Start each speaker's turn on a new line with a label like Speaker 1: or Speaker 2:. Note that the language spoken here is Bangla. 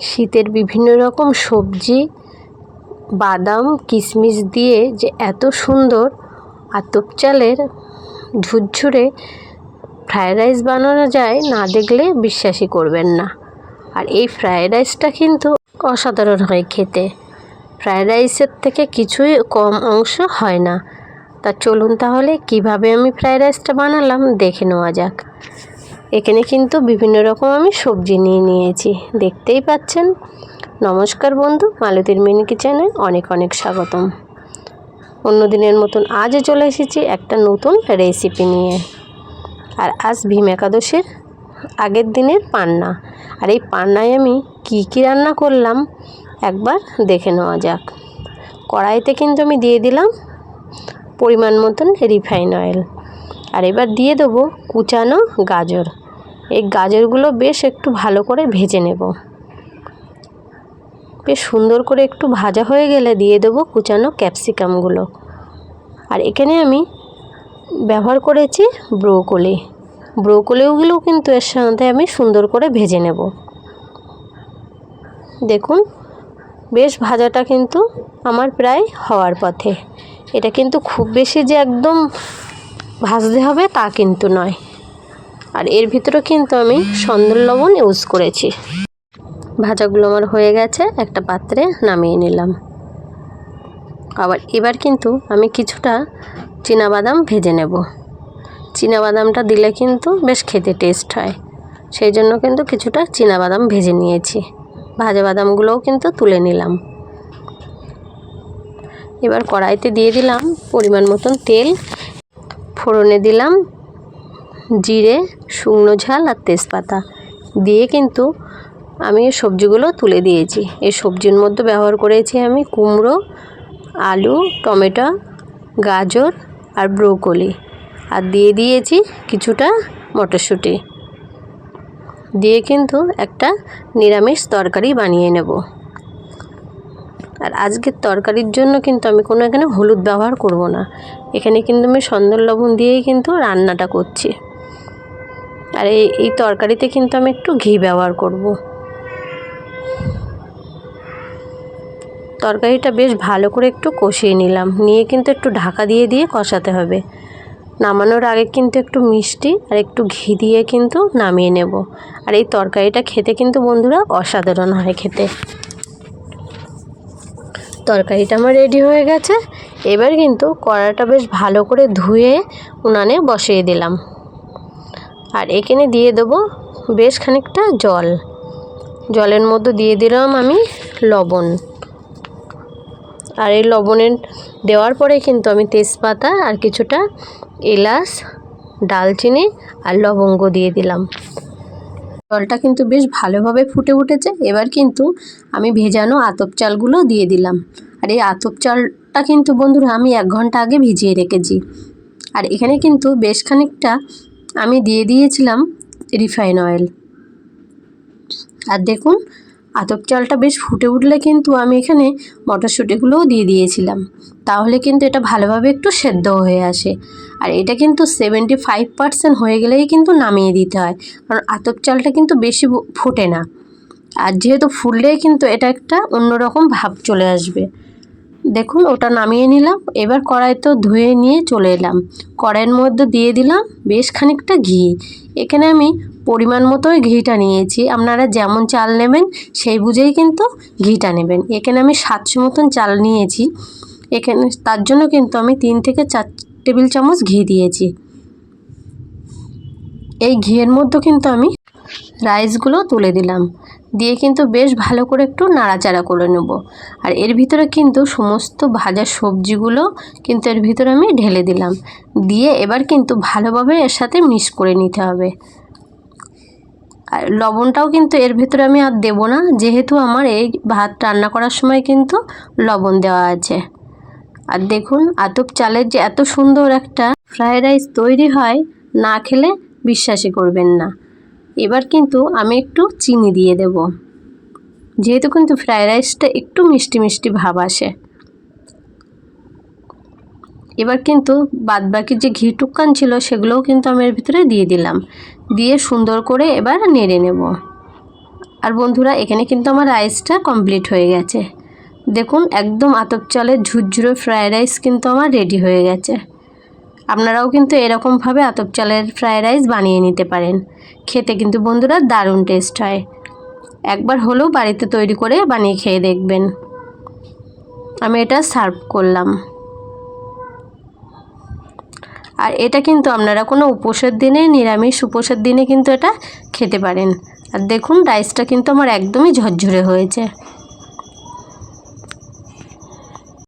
Speaker 1: শীতের বিভিন্ন রকম সবজি, বাদাম কিশমিশ দিয়ে যে এত সুন্দর আতপ চালের ঝুরঝুরে ফ্রায়েড রাইস বানানো যায় না দেখলে বিশ্বাসই করবেন না। আর এই ফ্রায়েড রাইসটা কিন্তু অসাধারণ হয় খেতে। ফ্রায়েড রাইসের থেকে কিছুই কম অংশ হয় না। তা চলুন তাহলে কীভাবে আমি ফ্রায়েড রাইসটা বানালাম দেখে নেওয়া যাক। এখানে কিন্তু বিভিন্ন রকম আমি সবজি নিয়ে নিয়েছি। দেখতেই পাচ্ছেন। নমস্কার বন্ধু, মালতীর মিনি কিচেনে অনেক অনেক স্বাগতম। অন্য দিনের মতন আজও চলে এসেছি একটা নতুন রেসিপি নিয়ে। আর আজ ভীম একাদশীর আগের দিনের পান্না। আর এই পান্নায় আমি কি কি রান্না করলাম একবার দেখে নেওয়া যাক। কড়াইতে কিন্তু আমি দিয়ে দিলাম পরিমাণ মতন রিফাইন অয়েল আর এবার দিয়ে দেবো কুচানো গাজর। এই গাজরগুলো বেশ একটু ভালো করে ভেজে নেব। বেশ সুন্দর করে একটু ভাজা হয়ে গেলে দিয়ে দেবো কুচানো ক্যাপসিকামগুলো। আর এখানে আমি ব্যবহার করেছি ব্রোকলি। ব্রোকলিগুলোও কিন্তু এর সাথে আমি সুন্দর করে ভেজে নেব। দেখুন, বেশ ভাজাটা কিন্তু আমার প্রায় হওয়ার পথে। এটা কিন্তু খুব বেশি যে একদম ভাজতে হবে তা কিন্তু নয়। আর এর ভিতরে কিন্তু আমি সন্দন লবণ ইউজ করেছি। ভাজাগুলো আমার হয়ে গেছে, একটা পাত্রে নামিয়ে নিলাম। আবার এবার কিন্তু আমি কিছুটা বাদাম ভেজে নেব। বাদামটা দিলে কিন্তু বেশ খেতে টেস্ট হয়। সেই জন্য কিন্তু কিছুটা বাদাম ভেজে নিয়েছি। ভাজা বাদামগুলোও কিন্তু তুলে নিলাম। এবার কড়াইতে দিয়ে দিলাম পরিমাণ মতন তেল। ফোড়নে দিলাম জিরে, শুকনো ঝাল আর তেজপাতা। দিয়ে কিন্তু আমি সবজিগুলো তুলে দিয়েছি। এই সবজির মধ্যে ব্যবহার করেছি আমি কুমড়ো, আলু, টমেটো, গাজর আর ব্রোকলি। আর দিয়ে দিয়েছি কিছুটা মটরশুঁটি। দিয়ে কিন্তু একটা নিরামিষ তরকারি বানিয়ে নেব। আর আজকের তরকারির জন্য কিন্তু আমি কোনো এখানে হলুদ ব্যবহার করব না। এখানে কিন্তু আমি সন্দর লবণ দিয়েই কিন্তু রান্নাটা করছি। আর এই এই তরকারিতে কিন্তু আমি একটু ঘি ব্যবহার করব। তরকারিটা বেশ ভালো করে একটু কষিয়ে নিলাম। নিয়ে কিন্তু একটু ঢাকা দিয়ে দিয়ে কষাতে হবে। নামানোর আগে কিন্তু একটু মিষ্টি আর একটু ঘি দিয়ে কিন্তু নামিয়ে নেব। আর এই তরকারিটা খেতে কিন্তু বন্ধুরা অসাধারণ হয় খেতে। তরকারিটা আমার রেডি হয়ে গেছে। এবার কিন্তু কড়াটা বেশ ভালো করে ধুয়ে উনানে বসিয়ে দিলাম। আর এখানে দিয়ে দেবো বেশ খানিকটা জল। জলের মধ্যে দিয়ে দিলাম আমি লবণ। আর এই লবণের দেওয়ার পরে কিন্তু আমি তেজপাতা আর কিছুটা এলাচ, ডালচিনি আর লবঙ্গ দিয়ে দিলাম। জলটা কিন্তু বেশ ভালোভাবে ফুটে উঠেছে। এবার কিন্তু আমি ভেজানো আতপ চালগুলো দিয়ে দিলাম। আর এই আতপ চালটা কিন্তু বন্ধুরা আমি এক ঘণ্টা আগে ভিজিয়ে রেখেছি। আর এখানে কিন্তু বেশ খানিকটা আমি দিয়ে দিয়েছিলাম রিফাইন অয়েল। আর দেখুন, আতপ চালটা বেশ ফুটে উঠলে কিন্তু আমি এখানে মটরশুঁটিগুলোও দিয়ে দিয়েছিলাম। তাহলে কিন্তু এটা ভালোভাবে একটু সেদ্ধ হয়ে আসে। আর এটা কিন্তু সেভেন্টি ফাইভ পার্সেন্ট হয়ে গেলেই কিন্তু নামিয়ে দিতে হয়। কারণ আতপ চালটা কিন্তু বেশি ফোটে না। আর যেহেতু ফুললেই কিন্তু এটা একটা অন্যরকম ভাব চলে আসবে। দেখুন, ওটা নামিয়ে নিলাম। এবার কড়াই তো ধুয়ে নিয়ে চলে এলাম। কড়াইয়ের মধ্যে দিয়ে দিলাম বেশ খানিকটা ঘি। এখানে আমি পরিমাণ মতোই ঘিটা নিয়েছি। আপনারা যেমন চাল নেবেন, সেই বুঝেই কিন্তু ঘিটা নেবেন। এখানে আমি সাতশো মতন চাল নিয়েছি। এখানে, তার জন্য কিন্তু আমি তিন থেকে চার টেবিল চামচ ঘি দিয়েছি। এই ঘিয়ের মধ্যে কিন্তু আমি রাইসগুলো তুলে দিলাম। দিয়ে কিন্তু বেশ ভালো করে একটু নাড়াচাড়া করে নেব। আর এর ভিতরে কিন্তু সমস্ত ভাজা সবজিগুলো কিন্তু এর ভিতরে আমি ঢেলে দিলাম। দিয়ে এবার কিন্তু ভালোভাবে এর সাথে মিক্স করে নিতে হবে। আর লবণটাও কিন্তু এর ভিতরে আমি আর দেবো না, যেহেতু আমার এই ভাত রান্না করার সময় কিন্তু লবণ দেওয়া আছে। আর দেখুন, আতপ চালের যে এত সুন্দর একটা ফ্রায়েড রাইস তৈরি হয়, না খেলে বিশ্বাসই করবেন না। এবার কিন্তু আমি একটু চিনি দিয়ে দেব। যেহেতু কিন্তু ফ্রায়েড রাইসটা একটু মিষ্টি মিষ্টি ভাব আসে। এবার কিন্তু বাদবাকি যে ঘি টুকান ছিল সেগুলোও কিন্তু আমি এর ভিতরে দিয়ে দিলাম। দিয়ে সুন্দর করে এবার নেড়ে নেব। আর বন্ধুরা, এখানে কিন্তু আমার রাইসটা কমপ্লিট হয়ে গেছে। দেখুন, একদম আতপ চালের ঝুরঝুরে ফ্রায়েড রাইস কিন্তু আমার রেডি হয়ে গেছে। আপনারাও কিন্তু এরকমভাবে আতপ চালের ফ্রায়েড রাইস বানিয়ে নিতে পারেন। খেতে কিন্তু বন্ধুরা দারুণ টেস্ট হয়। একবার হলেও বাড়িতে তৈরি করে বানিয়ে খেয়ে দেখবেন। আমি এটা সার্ভ করলাম। আর এটা কিন্তু আপনারা কোনো উপোসের দিনে, নিরামিষ উপোসের দিনে কিন্তু এটা খেতে পারেন। আর দেখুন, রাইসটা কিন্তু আমার একদমই ঝরঝরে হয়েছে।